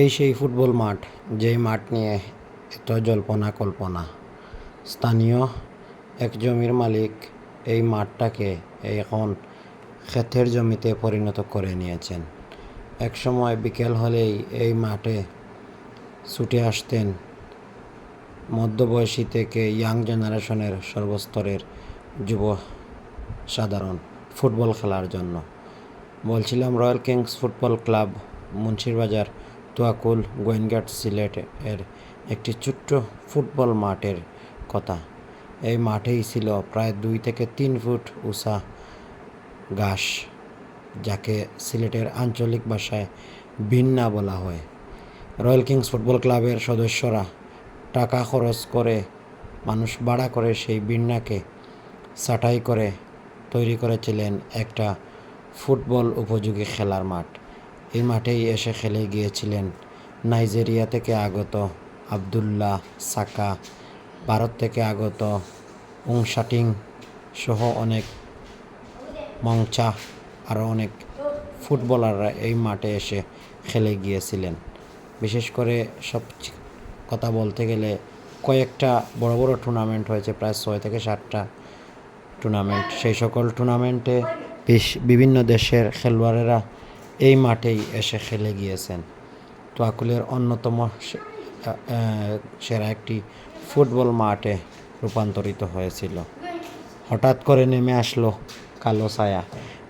এই সেই ফুটবল মাঠ, যেই মাঠ নিয়ে এত জল্পনা কল্পনা। স্থানীয় এক জমির মালিক এই মাঠটাকে এখন ক্ষেতের জমিতে পরিণত করে নিয়েছেন। এক সময় বিকেল হলেই এই মাঠে ছুটে আসতেন মধ্যবয়সী থেকে ইয়াং জেনারেশনের সর্বস্তরের যুব সাধারণ ফুটবল খেলার জন্য। বলছিলাম royal kings football club, Munshirbazar Towakul Gowainghat Sylhet এর একটি ছোট্ট ফুটবল মাঠের কথা। এই মাঠেই ছিল প্রায় দুই থেকে তিন ফুট উঁচা ঘাস, যাকে সিলেটের আঞ্চলিক ভাষায় বিন্না বলা হয়। রয়্যাল কিংস ফুটবল ক্লাবের সদস্যরা টাকা খরচ করে মানুষ ভাড়া করে সেই বিন্নাকে ছাঁটাই করে তৈরি করেছিলেন একটা ফুটবল উপযোগী খেলার মাঠ। এই মাঠেই এসে খেলে গিয়েছিলেন। নাইজেরিয়া থেকে আগত আবদুল্লাহ সাকা, ভারত থেকে আগত উংশাটিং সহ অনেক মংচা আরও অনেক ফুটবলাররা এই মাঠে এসে খেলে গিয়েছিলেন। বিশেষ করে সব কথা বলতে গেলে কয়েকটা বড় বড় টুর্নামেন্ট হয়েছে, প্রায় ছয় থেকে সাতটা টুর্নামেন্ট। সেই সকল টুর্নামেন্টে বিভিন্ন দেশের খেলোয়াড়েরা এই মাঠেই এসে খেলে গিয়েছেন। তোয়াকুলের অন্যতম সেরা একটি ফুটবল মাঠে রূপান্তরিত হয়েছিল। হঠাৎ করে নেমে আসলো কালো ছায়া।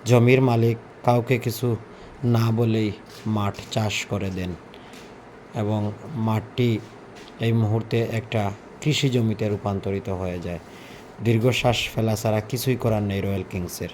জমির মালিক কাউকে কিছু না বলেই মাঠ চাষ করে দেন এবং মাঠটি এই মুহূর্তে একটা কৃষি জমিতে রূপান্তরিত হয়ে যায়। দীর্ঘশ্বাস ফেলা ছাড়া কিছুই করার নেই রয়্যাল কিংসের।